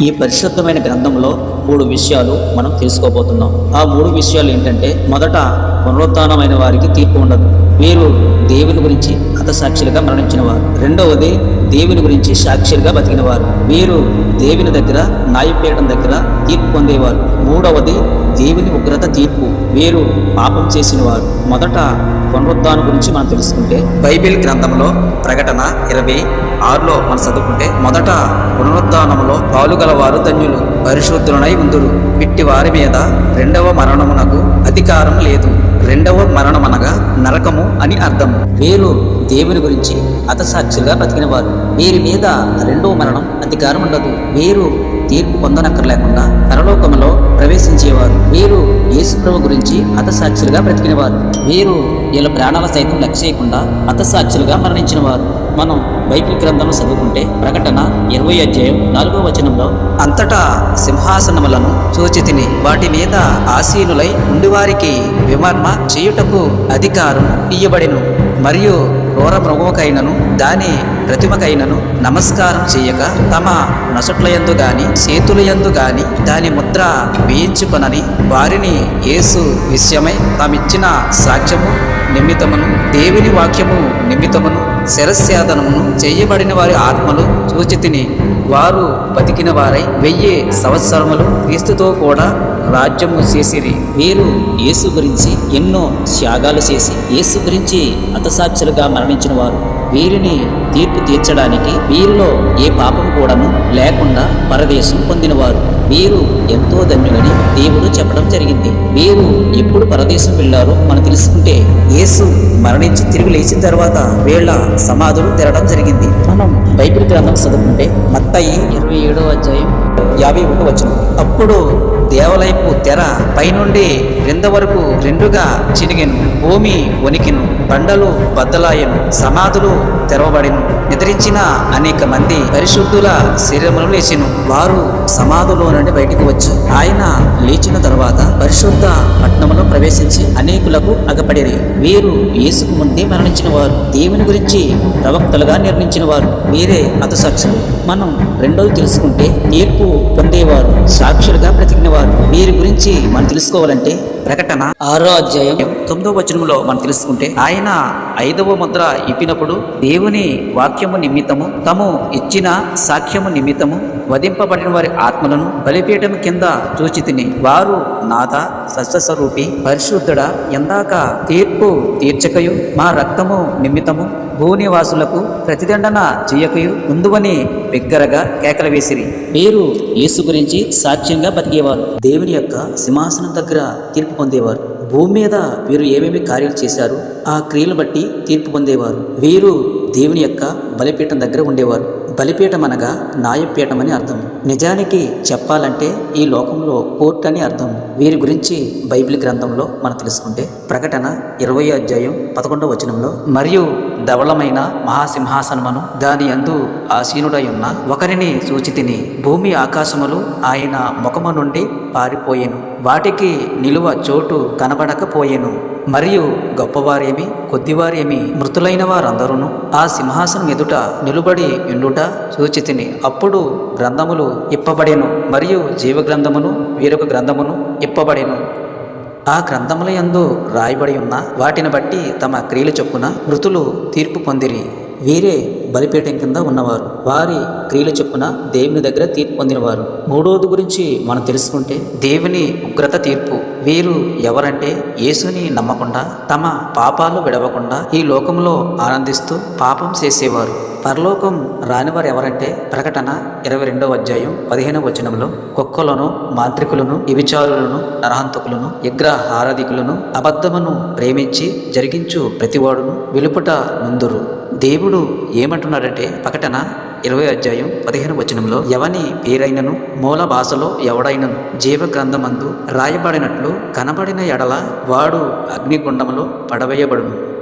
ఈ పరిశుద్ధమైన గ్రంథంలో మూడు విషయాలు మనం తెలుసుకోబోతున్నాం. ఆ మూడు విషయాలు ఏంటంటే మొదట పునరుత్నమైన వారికి తీర్పు ఉండదు. వీరు దేవుని గురించి హతసాక్షులుగా మరణించిన వారు రెండవది దేవుని గురించి సాక్షులుగా బతికిన వారు వీరు దేవుని దగ్గర న్యాయపీఠం దగ్గర తీర్పు పొందేవారు. మూడవది దేవుని ఉగ్రత తీర్పు. వీరు పాపం చేసిన వారు మొదట పునరుద్ధానం గురించి మనం తెలుసుకుంటే బైబిల్ గ్రంథంలో ప్రకటన ఇరవై ఆరులో మనం చదువుకుంటే మొదట పునరుద్ధానములో పాలుగలవారు ధన్యులు పరిశుద్ధులనై ఉందురు. ఇట్టి వారి మీద రెండవ మరణమునకు అధికారం లేదు. రెండవ మరణమనగా నరకము అని అర్థం. వీరు దేవుని గురించి అతసాక్షులుగా బతికిన వారు వీరి మీద రెండవ మరణం అధికారం ఉండదు. వీరు తీర్పు పొందనక్కర్లేకుండా పరలోకములో ప్రవేశించేవారు. వీరు యేసుప్రభు గురించి అతసాక్షులుగా బ్రతికినవారు. వీరు వీళ్ళ ప్రాణాల సైతం లక్ష్యకుండా అతసాక్షులుగా హతసాక్షులుగా మనం బైబిల్ గ్రంథం చదువుకుంటే ప్రకటన ఇరవై అధ్యాయం నాలుగో వచనంలో అంతటా సింహాసనములను చూచితిని వాటి మీద ఆసీనులై ఉండివారికి విమర్మ చేయుటకు అధికారం ఇయ్యబడిను. మరియు ఘోర మృగముకైనను దాని ప్రతిమకైనను నమస్కారం చేయక తమ నొసట్లయందు గాని చేతులయందు గాని దాని ముద్ర వేయించుకొనని వారిని యేసు విషయమై తామిచ్చిన సాక్ష్యము నిమిత్తమును దేవుని వాక్యము నిమిత్తమును శిరస్యాదనమును చేయబడిన వారి ఆత్మలు చూచితిని వారు బతికిన వారై వెయ్యి సంవత్సరములు క్రీస్తుతో కూడా రాజ్యము చేసిరి. వీరు యేసు గురించి ఎన్నో త్యాగాలు చేసి యేసు గురించి హతసాక్షులుగా మరణించిన వారు. వీరిని తీర్పు తీర్చడానికి వీరిలో ఏ పాపం కూడాను లేకుండా పరదేశం పొందినవారు. వీరు ఎంతో ధన్యులని దేవుడు చెప్పడం జరిగింది. వీరు ఎప్పుడు పరదేశం వెళ్ళారో మనం తెలుసుకుంటే యేసు మరణించి తిరిగి లేచిన తర్వాత వీళ్ళ సమాధులు తెరడం జరిగింది. మనం బైబిల్ గ్రంథం చదువుకుంటే మత్తయి ఇరవై ఏడో అధ్యాయం యాభై ఒకటి వచ్చిన అప్పుడు దేవాలయపు తెర పైనుండి క్రింద వరకు రెండుగా చినిగెను. భూమి వణికిను. బండలు బద్దలాయను. సమాధులు తెరవబడిను. నిద్రించిన అనేక మంది పరిశుద్ధుల శరీరములు లేచిను. వారు సమాధులో నుండి బయటికి వచ్చి ఆయన లేచిన తర్వాత పరిశుద్ధ పట్టణములో ప్రవేశించి అనేకులకు అగపడిరి. వీరు యేసుకు ముందే మరణించిన వారు. దేవుని గురించి ప్రవక్తలుగా నిర్మించిన వారు. వీరే హతసాక్షులు. మనం రెండోది తెలుసుకుంటే తీర్పు పొందేవారు. సాక్షులుగా బ్రతికిన వారు. వీరి గురించి మనం తెలుసుకోవాలంటే ప్రకటన ఆరో అధ్యాయం తొమ్మిదో వచనంలో మనం తెలుసుకుంటే ఆయన ఐదవ ముద్ర ఇప్పినప్పుడు దేవుని వాక్యము నిమిత్తము తము ఇచ్చిన సాక్ష్యము నిమిత్తము వధింపబడిన వారి ఆత్మలను బలిపీఠం కింద చూచి తిని వారు నాథ సస్వస్వరూపి పరిశుద్ధుడ ఎందాక తీర్పు తీర్చకయు మా రక్తము నిమిత్తము భూనివాసులకు ప్రతిదండన చెయ్యకయు ముందువని బిగ్గరగా కేకలు వేసిరి. వీరు యేసు గురించి సాక్ష్యంగా బతికేవారు. దేవుని యొక్క సింహాసనం దగ్గర తీర్పు పొందేవారు. భూమి మీద వీరు ఏమేమి కార్యాలు చేశారు? ఆ క్రియలు బట్టి తీర్పు పొందేవారు. వీరు దేవుని యొక్క బలిపీఠం దగ్గర ఉండేవారు. బలిపీఠం అనగా న్యాయపీఠం అని అర్థం. నిజానికి చెప్పాలంటే ఈ లోకంలో కోర్టు అని అర్థం. వీరి గురించి బైబిల్ గ్రంథంలో మనం తెలుసుకుంటే ప్రకటన ఇరవై అధ్యాయం పదకొండవ వచనంలో మరియు ధవళమైన మహాసింహాసనమును దాని యందు ఆసీనుడయున్న ఒకరిని సూచితిని భూమి ఆకాశములు ఆయన ముఖము నుండి పారిపోయెను. వాటికి నిలువ చోటు కనబడకపోయెను. మరియు గొప్పవారేమి కొద్దివారేమి మృతులైన వారందరూను ఆ సింహాసనం ఎదుట నిలుబడి ఎండుట సూచితిని అప్పుడు గ్రంథములు ఇప్పబడెను. మరియు జీవ గ్రంథమును వేరొక గ్రంథమును ఇప్పబడెను. ఆ గ్రంథముల యందు రాయబడి ఉన్న వాటిని బట్టి తమ క్రియలు చొప్పున మృతులు తీర్పు పొందిరి. వీరే బలిపీఠం కింద ఉన్నవారు. వారి క్రియల చొప్పున దేవుని దగ్గర తీర్పు పొందినవారు. మూడోది గురించి మనం తెలుసుకుంటే దేవుని ఉగ్రత తీర్పు. వీరు ఎవరంటే యేసుని నమ్మకుండా తమ పాపాలు విడవకుండా ఈ లోకంలో ఆనందిస్తూ పాపం చేసేవారు. పరలోకం రానివారు ఎవరంటే ప్రకటన ఇరవై రెండవ అధ్యాయం పదిహేనవ వచనంలో కుక్కలను మాంత్రికులను ఇవిచారులను నరహంతకులను విగ్రహారాధికులను అబద్ధమును ప్రేమించి జరిగించు ప్రతివాడును వెలుపుట ముందురు దేవుడు ఏమంటున్నాడంటే ప్రకటన ఇరవై అధ్యాయం పదిహేను వచనంలో ఎవని పేరైనను మూల భాషలో ఎవడైనను జీవ గ్రంథమందు రాయబడినట్లు కనబడిన ఎడల వాడు అగ్నిగుండములో పడవేయబడును.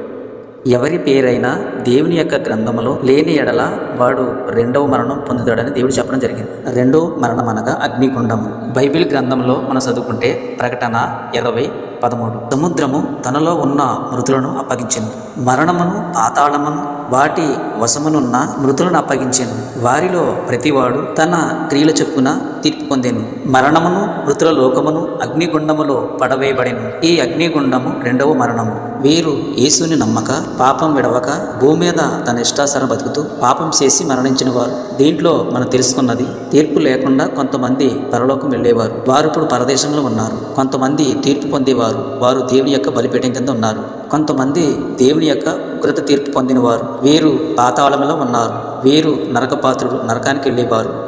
ఎవరి పేరైనా దేవుని యొక్క గ్రంథములో లేని ఎడల వాడు రెండవ మరణం పొందుతాడని దేవుడు చెప్పడం జరిగింది. రెండవ మరణం అనగా అగ్నిగుండం. బైబిల్ గ్రంథంలో మనం చదువుకుంటే ప్రకటన ఇరవై పదమూడు. సముద్రము తనలో ఉన్న మృతులను అప్పగించెను. మరణమును పాతాళమును వాటి వశమునున్న మృతులను అప్పగించెను. వారిలో ప్రతివాడు తన క్రియల చొప్పున తీర్పు పొందెను. మరణమును మృతుల లోకమును అగ్నిగుండములో పడవేయబడెను. ఈ అగ్నిగుండము రెండవ మరణము. వీరు యేసుని నమ్మక పాపం విడవక భూమి మీద తన ఇష్టాసారం బతుకుతూ పాపం చేసి మరణించిన వారు దీంట్లో మనం తెలుసుకున్నది తీర్పు లేకుండా కొంతమంది పరలోకం వెళ్ళేవారు. వారు ఇప్పుడు పరదేశంలో ఉన్నారు. కొంతమంది తీర్పు పొందేవారు. వారు దేవుని యొక్క బలిపీఠం కింద ఉన్నారు. కొంతమంది దేవుని యొక్క ఉగ్రత తీర్పు పొందినవారు. వీరు పాతాళంలో ఉన్నారు. వీరు నరకపాత్రులు నరకానికి వెళ్ళేవారు.